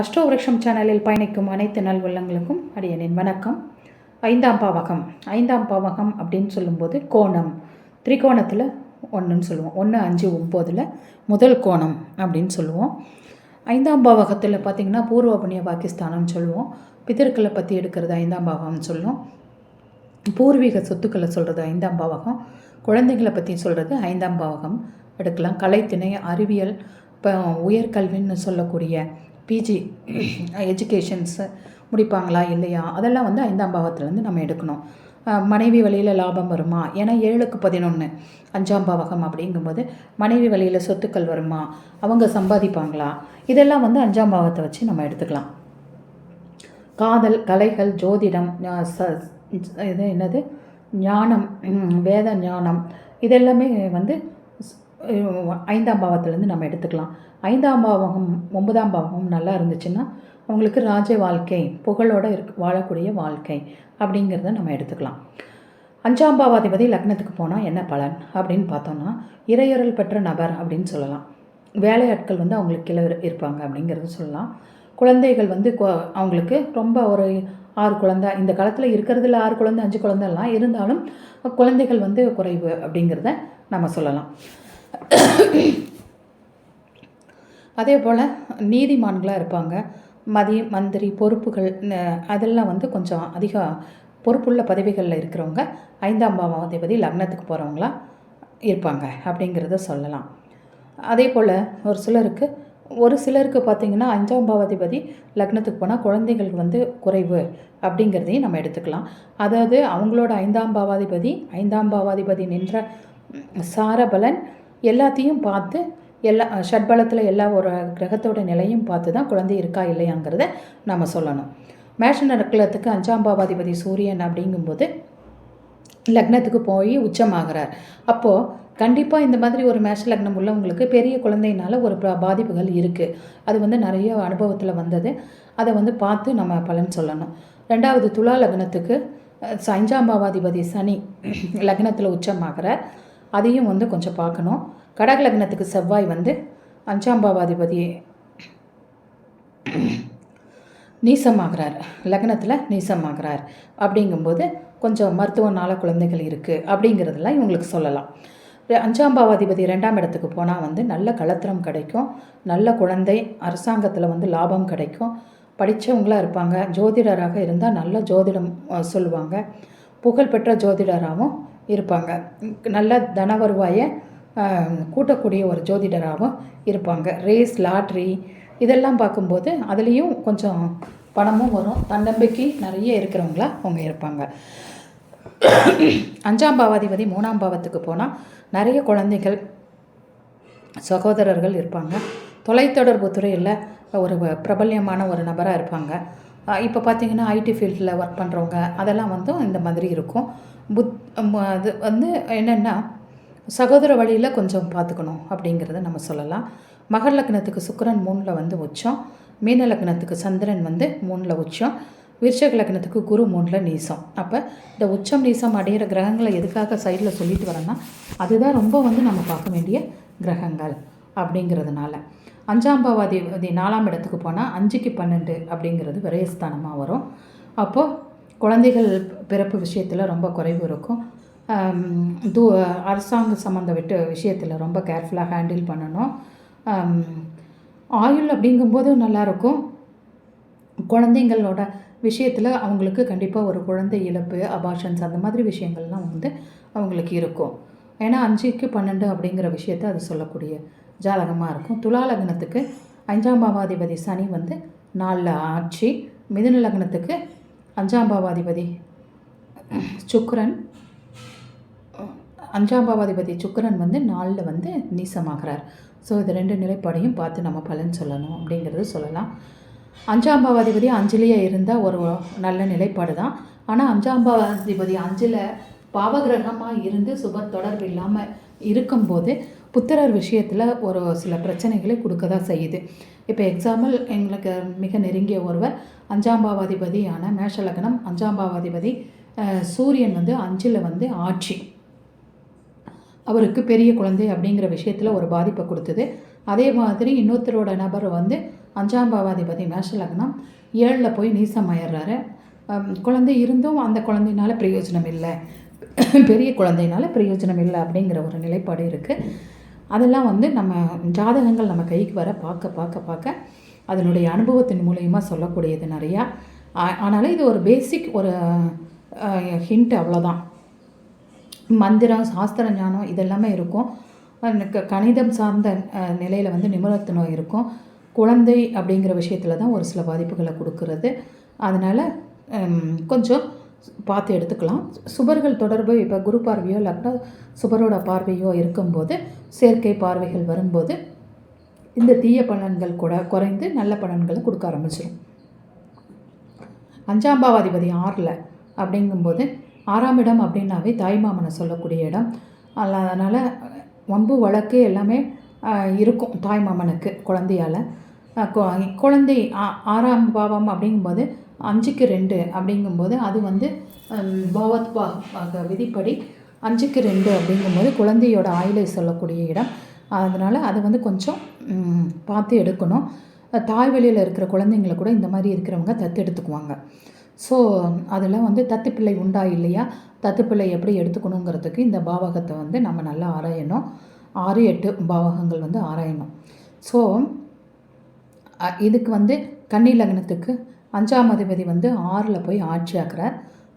அஷ்டோவிரக்ஷம் சேனலில் பயணிக்கும் அனைத்து நல்வள்ளங்களுக்கும் அடியனின் வணக்கம். ஐந்தாம் பாவகம். ஐந்தாம் பாவகம் அப்படின்னு சொல்லும்போது கோணம். திரிகோணத்தில் ஒன்றுன்னு சொல்லுவோம். ஒன்று அஞ்சு ஒம்போதில் முதல் கோணம் அப்படின்னு சொல்லுவோம். ஐந்தாம் பாவகத்தில் பார்த்திங்கன்னா பூர்வ புண்ணிய பாகிஸ்தானம்னு சொல்லுவோம். பிதர்களை பற்றி எடுக்கிறது ஐந்தாம் பாவகம்னு சொல்லுவோம். பூர்வீக சொத்துக்களை சொல்கிறது ஐந்தாம் பாவகம். குழந்தைகளை பற்றி சொல்கிறது ஐந்தாம் பாவகம். எடுக்கலாம். கலைத்திணை அறிவியல் இப்போ உயர்கல்வின்னு சொல்லக்கூடிய பிஜி எஜுகேஷன்ஸு முடிப்பாங்களா இல்லையா? அதெல்லாம் வந்து ஐந்தாம் பாவத்துலேருந்து நம்ம எடுக்கணும். மனைவி வழியில் லாபம் வருமா? ஏன்னா ஏழுக்கு பதினொன்று அஞ்சாம் பாவகம் அப்படிங்கும்போது மனைவி வழியில் சொத்துக்கள் வருமா? அவங்க சம்பாதிப்பாங்களா? இதெல்லாம் வந்து அஞ்சாம் பாவத்தை வச்சு நம்ம எடுத்துக்கலாம். காதல் கலைகள் ஜோதிடம் ச- இது என்னது? ஞானம் வேத ஞானம் இதெல்லாமே வந்து ஐந்தாம் பாவத்துலேருந்து நம்ம எடுத்துக்கலாம். ஐந்தாம் பாவகம் ஒன்பதாம் பாவகம் நல்லா இருந்துச்சுன்னா அவங்களுக்கு ராஜ வாழ்க்கை புகழோட இருக் வாழக்கூடிய வாழ்க்கை அப்படிங்கிறத நம்ம எடுத்துக்கலாம். அஞ்சாம் பாவாதிபதி லக்னத்துக்கு போனால் என்ன பலன் அப்படின்னு பார்த்தோம்னா இறையறல் பெற்ற நபர் அப்படின்னு சொல்லலாம். வேலையாட்கள் வந்து அவங்களுக்கு கீழே இருப்பாங்க அப்படிங்கிறது சொல்லலாம். குழந்தைகள் வந்து அவங்களுக்கு ரொம்ப ஒரு ஆறு குழந்தை இந்த காலத்தில் இருக்கிறதுல ஆறு குழந்தை அஞ்சு குழந்தைலாம் இருந்தாலும் குழந்தைகள் வந்து குறைவு அப்படிங்கிறத நம்ம சொல்லலாம். அதே போல் நீதிமான்களாக இருப்பாங்க. மதி மந்திரி பொறுப்புகள் அதெல்லாம் வந்து கொஞ்சம் அதிக பொறுப்புள்ள பதவிகளில் இருக்கிறவங்க ஐந்தாம் பாவாதிபதி லக்னத்துக்கு போகிறவங்களா இருப்பாங்க அப்படிங்கிறத சொல்லலாம். அதே போல் ஒரு சிலருக்கு ஒரு சிலருக்கு பார்த்திங்கன்னா அஞ்சாம் பாவாதிபதி லக்னத்துக்கு போனால் குழந்தைகள் வந்து குறைவு அப்படிங்கிறதையும் நம்ம எடுத்துக்கலாம். அதாவது அவங்களோட ஐந்தாம் பாவாதிபதி ஐந்தாம் பாவாதிபதி நின்ற சாரபலன் எல்லாத்தையும் பார்த்து எல்லா ஷட்பலத்தில் எல்லா ஒரு கிரகத்தோட நிலையும் பார்த்து தான் குழந்தை இருக்கா இல்லையாங்கிறத நம்ம சொல்லணும். மேஷ நட்சத்திரத்துக்கு அஞ்சாம் பாவாதிபதி சூரியன் அப்படிங்கும்போது லக்னத்துக்கு போய் உச்சமாகிறார். அப்போது கண்டிப்பாக இந்த மாதிரி ஒரு மேஷ லக்னம் உள்ளவங்களுக்கு பெரிய குழந்தையினால ஒரு பாதிப்புகள் இருக்குது அது வந்து நிறைய அனுபவத்தில் வந்தது. அதை வந்து பார்த்து நம்ம பலன் சொல்லணும். ரெண்டாவது துலா லக்னத்துக்கு அஞ்சாம் பாவாதிபதி சனி லக்னத்தில் உச்சமாகிறார். அதையும் வந்து கொஞ்சம் பார்க்கணும். கடக லக்னத்துக்கு செவ்வாய் வந்து அஞ்சாம்பாவாதிபதி நீசமாகிறார். லக்னத்தில் நீசமாகிறார். அப்படிங்கும்போது கொஞ்சம் மருத்துவனால குழந்தைகள் இருக்குது அப்படிங்கிறதெல்லாம் இவங்களுக்கு சொல்லலாம். அஞ்சாம்பாவாதிபதி அஞ்சாம் பாவாதிபதி ரெண்டாம் இடத்துக்கு போனால் வந்து நல்ல கலத்திரம் கிடைக்கும். நல்ல குழந்தை அரசாங்கத்தில் வந்து லாபம் கிடைக்கும். படித்தவங்களாக இருப்பாங்க. ஜோதிடராக இருந்தால் நல்ல ஜோதிடம் சொல்லுவாங்க. புகழ்பெற்ற ஜோதிடராகவும் இருப்பாங்க. நல்ல தன வருவாயை கூட்டக்கூடிய ஒரு ஜோதிடராகவும் இருப்பாங்க. ரேஸ் லாட்ரி இதெல்லாம் பார்க்கும்போது அதுலேயும் கொஞ்சம் பணமும் வரும். தன்னம்பிக்கை நிறைய இருக்கிறவங்களா அவங்க இருப்பாங்க. அஞ்சாம் பாவாதிபதி மூணாம் பாவத்துக்கு போனால் நிறைய குழந்தைகள் சகோதரர்கள் இருப்பாங்க. தொலைத்தொடர்பு துறையில் ஒரு பிரபல்யமான ஒரு நபராக இருப்பாங்க. இப்போ பார்த்தீங்கன்னா ஐடி ஃபீல்டில் ஒர்க் பண்ணுறவங்க அதெல்லாம் வந்து இந்த மாதிரி இருக்கும். புத் அது வந்து என்னென்னா சகோதர வழியில் கொஞ்சம் பார்த்துக்கணும் அப்படிங்கிறத நம்ம சொல்லலாம். மகர் லக்னத்துக்கு சுக்கரன் மூணில் வந்து உச்சம். மீன லக்னத்துக்கு சந்திரன் வந்து மூணில் உச்சம். விருஷக லக்னத்துக்கு குரு மூணில் நீசம். அப்போ இந்த உச்சம் நீசம் அடையிற கிரகங்களை எதுக்காக சைடில் சொல்லிட்டு வரேன்னா அதுதான் ரொம்ப வந்து நம்ம பார்க்க வேண்டிய கிரகங்கள் அப்படிங்கிறதுனால. அஞ்சாம் பாவாதி நாலாம் இடத்துக்கு போனால் அஞ்சுக்கு பன்னெண்டு அப்படிங்கிறது விரயஸ்தானமாக வரும். அப்போது குழந்தைகள் பிறப்பு விஷயத்தில் ரொம்ப குறைவு இருக்கும். தூ அரசாங்க சம்மந்த விட்டு விஷயத்தில் ரொம்ப கேர்ஃபுல்லாக ஹேண்டில் பண்ணணும். ஆயுள் அப்படிங்கும்போது நல்லாயிருக்கும். குழந்தைங்களோட விஷயத்தில் அவங்களுக்கு கண்டிப்பாக ஒரு குழந்தை இழப்பு அபாஷன்ஸ் அந்த மாதிரி விஷயங்கள்லாம் வந்து அவங்களுக்கு இருக்கும். ஏன்னா அஞ்சுக்கு பன்னெண்டு அப்படிங்கிற விஷயத்த அது சொல்லக்கூடிய ஜாதகமாக இருக்கும். துலா லக்னத்துக்கு அஞ்சாம் பாவாதிபதி சனி வந்து நாலில் ஆட்சி மிதுன லக்னத்துக்கு அஞ்சாம் பாவாதிபதி. அஞ்சாம்பாவாதிபதி அஞ்சாம் பாவாதிபதி வந்து நாளில் வந்து நீசமாகிறார். ஸோ இது ரெண்டு நிலைப்பாடையும் பார்த்து நம்ம பலன் சொல்லணும் அப்படிங்கிறது சொல்லலாம். அஞ்சாம் பாவாதிபதி அஞ்சிலேயே இருந்தால் ஒரு நல்ல நிலைப்பாடு தான். ஆனால் அஞ்சாம் பாவாதிபதி அஞ்சில் பாவகிரகமாக இருந்து சுப தொடர்பு இல்லாமல் இருக்கும்போது புத்திரர் விஷயத்தில் ஒரு சில பிரச்சனைகளை கொடுக்க தான் செய்யுது. இப்போ எக்ஸாம்பிள் எங்களுக்கு மிக நெருங்கிய ஒருவர் அஞ்சாம் பாவாதிபதியான மேஷ லக்னம் அஞ்சாம் பாவாதிபதி சூரியன் வந்து அஞ்சில் வந்து ஆட்சி. அவருக்கு பெரிய குழந்தை அப்படிங்கிற விஷயத்தில் ஒரு பாதிப்பை கொடுத்தது. அதே மாதிரி இன்னொருத்தரோட நபர் வந்து அஞ்சாம் பாவாதிபதி மேஷ லக்னம் ஏழில் போய் நீசமாயிடுறாரு குழந்தை இருந்தும் அந்த குழந்தையினால் பிரயோஜனம் இல்லை. பெரிய குழந்தையினால் பிரயோஜனம் இல்லை அப்படிங்கிற ஒரு நிலைப்பாடு இருக்குது அதெல்லாம் வந்து நம்ம ஜாதகங்கள் நம்ம கைக்கு வர பார்க்க பார்க்க பார்க்க அதனுடைய அனுபவத்தின் மூலயமா சொல்லக்கூடியது நிறையா. ஆனாலும் இது ஒரு பேசிக் ஒரு ஹிண்ட் அவ்வளோதான். மந்திரம் சாஸ்திர ஞானம் இதெல்லாமே இருக்கும். கணிதம் சார்ந்த நிலையில் வந்து நிமிரத்தனம் இருக்கும். குழந்தை அப்படிங்கிற விஷயத்தில் தான் ஒரு சில பாதிப்புகளை கொடுக்கறது. அதனால் கொஞ்சம் பார்த்து எடுத்துக்கலாம். சுபர்கள் தொடர்பு இப்போ குரு பார்வையோ இல்லாட்டா சுபரோட பார்வையோ இருக்கும்போது செயற்கை பார்வைகள் வரும்போது இந்த தீய பலன்கள் கூட குறைந்து நல்ல பலன்களை கொடுக்க ஆரம்பிச்சிடும் அஞ்சாம் பாவாதிபதி ஆறில் அப்படிங்கும்போது ஆறாம் இடம் அப்படின்னாவே தாய்மாமனை சொல்லக்கூடிய இடம். அல்ல- அதனால் வம்பு வழக்கு எல்லாமே இருக்கும் தாய்மாமனுக்கு குழந்தையால். கு- குழந்தை ஆ- ஆறாம் பாவம் அப்படிங்கும்போது அஞ்சுக்கு ரெண்டு அப்படிங்கும்போது அது வந்து ஹம், பகவத் விதிப்படி அஞ்சுக்கு ரெண்டு அப்படிங்கும்போது குழந்தையோட ஆயிலை சொல்லக்கூடிய இடம். அதனால் அது வந்து கொஞ்சம் பார்த்து எடுக்கணும். தாய் வழியில் இருக்கிற குழந்தைங்களை கூட இந்த மாதிரி இருக்கிறவங்க தத்து எடுத்துக்குவாங்க. ஸோ அதில் வந்து தத்துப்பிள்ளை உண்டா இல்லையா? தத்துப்பிள்ளை எப்படி எடுத்துக்கணுங்கிறதுக்கு இந்த பாவகத்தை வந்து நம்ம நல்லா ஆராயணும். ஆறு எட்டு பாவகங்கள் வந்து ஆராயணும். ஸோ இதுக்கு வந்து கன்னி லக்னத்துக்கு அஞ்சாம் அதிபதி வந்து ஆறில் போய் ஆட்சி ஆக்கிறார்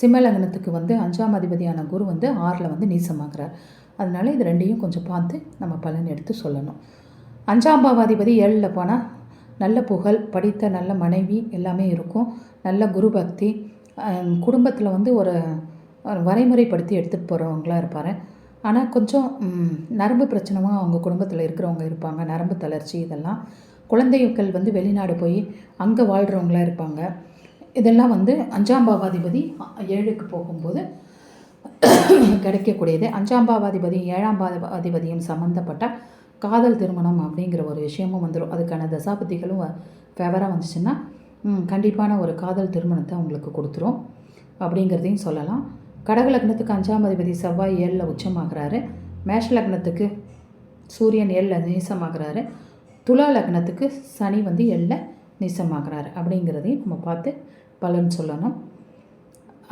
சிம்மலக்னத்துக்கு வந்து அஞ்சாம் அதிபதியான குரு வந்து ஆறில் வந்து நீசமாகிறார். அதனால் இது ரெண்டையும் கொஞ்சம் பார்த்து நம்ம பலன் எடுத்து சொல்லணும். அஞ்சாம் பாவாதிபதி ஏழில் போனால் நல்ல புகழ் படித்த நல்ல மனைவி எல்லாமே இருக்கும். நல்ல குரு பக்தி குடும்பத்தில் வந்து ஒரு வரைமுறைப்படுத்தி எடுத்துகிட்டு போகிறவங்களா இருப்பார். ஆனால் கொஞ்சம் நரம்பு பிரச்சனையும் அவங்க குடும்பத்தில் இருக்கிறவங்க இருப்பாங்க. நரம்பு தளர்ச்சி இதெல்லாம். குழந்தைகள் வந்து வெளிநாடு போய் அங்கே வாழ்கிறவங்களா இருப்பாங்க. இதெல்லாம் வந்து அஞ்சாம் பாவாதிபதி ஏழுக்கு போகும்போது கிடைக்கக்கூடியது. அஞ்சாம் பாவாதிபதியும் ஏழாம் பாவாதிபதியும் சம்மந்தப்பட்ட காதல் திருமணம் அப்படிங்கிற ஒரு விஷயமும் வந்துடும் அதுக்கான தசாபதிகளும் ஃபேவராக வந்துச்சுன்னா கண்டிப்பான ஒரு காதல் திருமணத்தை உங்களுக்கு கொடுத்துரும் அப்படிங்கிறதையும் சொல்லலாம். கடக லக்னத்துக்கு அஞ்சாம் அதிபதி செவ்வாய் ஏழில் உச்சமாகிறாரு. மேஷ லக்னத்துக்கு சூரியன் ஏழில் நீசமாகிறாரு. துலா லக்னத்துக்கு சனி வந்து ஏழில் நீசமாகிறாரு அப்படிங்கிறதையும் நம்ம பார்த்து பலன் சொல்லணும்.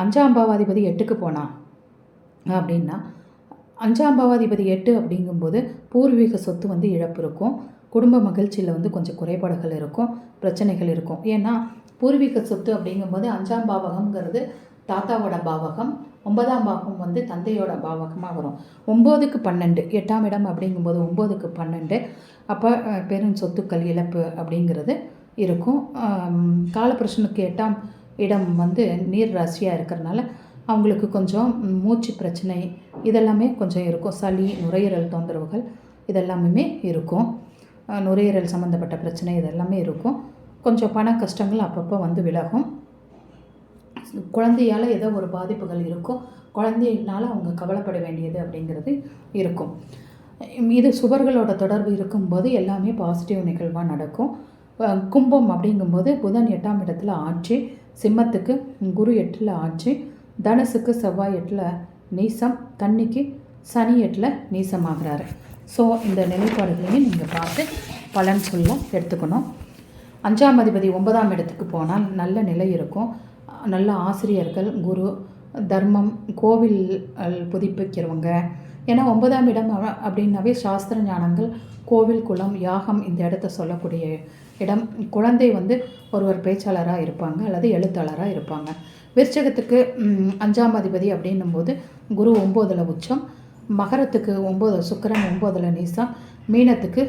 அஞ்சாம் பாவாதிபதி எட்டுக்கு போனா அப்படின்னா அஞ்சாம் பாவாதிபதி எட்டு அப்படிங்கும்போது பூர்வீக சொத்து வந்து இழப்பு இருக்கும். குடும்ப மகிழ்ச்சியில் வந்து கொஞ்சம் குறைபாடுகள் இருக்கும் பிரச்சனைகள் இருக்கும். ஏன்னா பூர்வீக சொத்து அப்படிங்கும்போது அஞ்சாம் பாவகம்ங்கிறது தாத்தாவோட பாவகம் ஒன்பதாம் பாவகம் வந்து தந்தையோட பாவகமாக வரும். ஒம்போதுக்கு பன்னெண்டு எட்டாம் இடம் அப்படிங்கும்போது ஒம்போதுக்கு பன்னெண்டு அப்போ பெரும் சொத்துக்கள் இழப்பு அப்படிங்கிறது இருக்கும். ஆம், காலபுருஷனுக்கு எட்டாம் இடம் வந்து நீர் ராசியாக இருக்கிறனால அவங்களுக்கு கொஞ்சம் மூச்சு பிரச்சனை இதெல்லாமே கொஞ்சம் இருக்கும். சளி நுரையீரல் தொந்தரவுகள் இதெல்லாமே இருக்கும். நுரையீரல் சம்மந்தப்பட்ட பிரச்சனை இதெல்லாமே இருக்கும். கொஞ்சம் பண கஷ்டங்கள் அப்பப்போ வந்து விலகும். குழந்தையால் ஏதோ ஒரு பாதிப்புகள் இருக்கும். குழந்தையினால் அவங்க கவலைப்பட வேண்டியது அப்படிங்கிறது இருக்கும். இது சுவர்களோட தொடர்பு இருக்கும்போது எல்லாமே பாசிட்டிவ் நிகழ்வாக நடக்கும். கும்பம் அப்படிங்கும்போது புதன் எட்டாம் இடத்துல ஆட்சி. சிம்மத்துக்கு குரு எட்டில் ஆட்சி தனுசுக்கு செவ்வாய் எட்டில் நீசம் தண்ணிக்கு சனி எட்டில் நீசமாகிறாரு. ஸோ இந்த நிலைப்பாடுகளையும் நீங்கள் பார்த்து பலன் சொல்ல எடுத்துக்கணும். அஞ்சாம் அதிபதி ஒன்பதாம் இடத்துக்கு போனால் நல்ல நிலை இருக்கும். நல்ல ஆசிரியர்கள் குரு தர்மம் கோவில் புதுப்பிக்கிறவங்க ஏன்னா ஒன்பதாம் இடம் அப்படின்னாவே சாஸ்திர ஞானங்கள் கோவில் குளம் யாகம் இந்த இடத்த சொல்லக்கூடிய இடம். குழந்தை வந்து ஒருவர் பேச்சாளராக இருப்பாங்க அல்லது எழுத்தாளராக இருப்பாங்க. விருச்சகத்துக்கு அஞ்சாம் அதிபதி அப்படின்னும் போது குரு ஒம்போதில் உச்சம் மகரத்துக்கு ஒம்பது சுக்கிரன் ஒம்போதில் நீசம் மீனத்துக்கு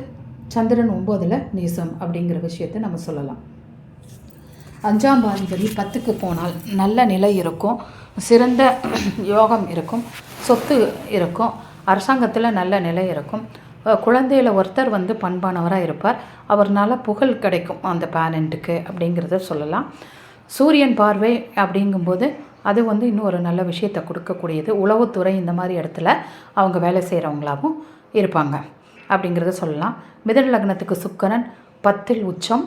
சந்திரன் ஒம்போதில் நீசம் அப்படிங்கிற விஷயத்தை நம்ம சொல்லலாம். அஞ்சாம் பாதிபதி பத்துக்கு போனால் நல்ல நிலை இருக்கும் சிறந்த யோகம் இருக்கும் சொத்து இருக்கும் அரசாங்கத்தில் நல்ல நிலை இருக்கும். குழந்தையில் ஒருத்தர் வந்து பண்பானவராக இருப்பார். அவர்னால புகழ் கிடைக்கும் அந்த பேரண்ட்டுக்கு அப்படிங்கிறத சொல்லலாம். சூரியன் பார்வை அப்படிங்கும்போது அது வந்து இன்னும் ஒரு நல்ல விஷயத்தை கொடுக்கக்கூடியது. உளவுத்துறை இந்த மாதிரி இடத்துல அவங்க வேலை செய்கிறவங்களாகவும் இருப்பாங்க அப்படிங்கிறத சொல்லலாம். மிதன லக்னத்துக்கு சுக்கரன் பத்தில் உச்சம்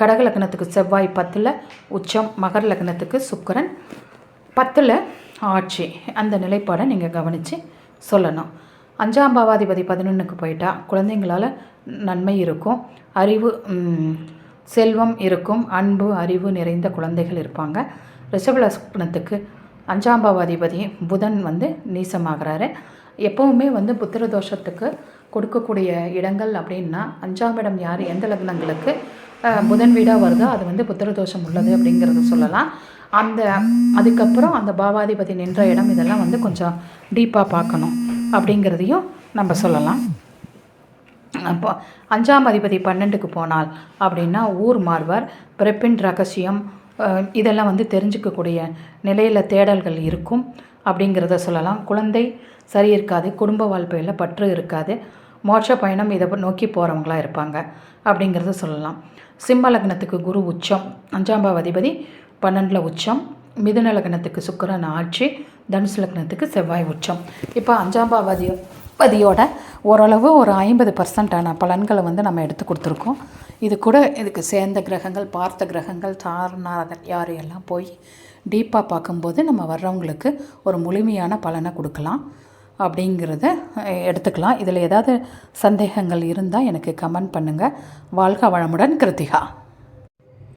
கடக லக்னத்துக்கு செவ்வாய் பத்தில் உச்சம் மகர லக்னத்துக்கு சுக்கிரன். பத்தில் ஆட்சி. அந்த நிலைப்பாடை நீங்கள் கவனித்து சொல்லணும். அஞ்சாம் பாவாதிபதி பதினொன்றுக்கு போயிட்டால் குழந்தைங்களால் நன்மை இருக்கும். அறிவு செல்வம் இருக்கும். அன்பு அறிவு நிறைந்த குழந்தைகள் இருப்பாங்க. ரிஷபலக்னத்துக்கு அஞ்சாம் பாவாதிபதி புதன் வந்து நீசமாகிறாரு. எப்போவுமே வந்து புத்திர தோஷத்துக்கு கொடுக்கக்கூடிய இடங்கள் அப்படின்னா அஞ்சாம் இடம் யார்? எந்த லக்னங்களுக்கு? புதன் வீடாக வருதோ? அது வந்து புத்திர தோஷம் உள்ளது அப்படிங்கிறத சொல்லலாம். அந்த அதுக்கப்புறம் அந்த பாவாதிபதி நின்ற இடம் இதெல்லாம் வந்து கொஞ்சம் டீப்பாக பார்க்கணும் அப்படிங்கிறதையும் நம்ம சொல்லலாம். அப்போ அஞ்சாம் அதிபதி பன்னெண்டுக்கு போனால் அப்படின்னா ஊர் மார்வர் பிறப்பின் ரகசியம் இதெல்லாம் வந்து தெரிஞ்சுக்கக்கூடிய நிலையில் தேடல்கள் இருக்கும் அப்படிங்கிறத சொல்லலாம். குழந்தை சரி இருக்காது குடும்ப வாழ்க்கையில் பற்று இருக்காது. மோட்ச பயணம் இதை நோக்கி போகிறவங்களா இருப்பாங்க அப்படிங்கிறத சொல்லலாம். சிம்ம லக்னத்துக்கு குரு உச்சம் அஞ்சாம் பாவ அதிபதி பன்னெண்டில் உச்சம் மிதுன லக்னத்துக்கு சுக்கிரன் ஆட்சி தனுசு லக்னத்துக்கு செவ்வாய் உச்சம். இப்போ அஞ்சாம் பாவதி பதியோட ஓரளவு ஒரு ஐம்பது பர்சன்டான பலன்களை வந்து நம்ம எடுத்து கொடுத்துருக்கோம். இது கூட இதுக்கு சேர்ந்த கிரகங்கள் பார்த்த கிரகங்கள் சாரணாதன் யார் எல்லாம் போய் டீப்பாக பார்க்கும்போது நம்ம வர்றவங்களுக்கு ஒரு முழுமையான பலனை கொடுக்கலாம். அப்படிங்கிறத எடுத்துக்கலாம். இதில் ஏதாவது சந்தேகங்கள் இருந்தால் எனக்கு கமெண்ட் பண்ணுங்கள் வாழ்க வளமுடன் கிருத்திகா.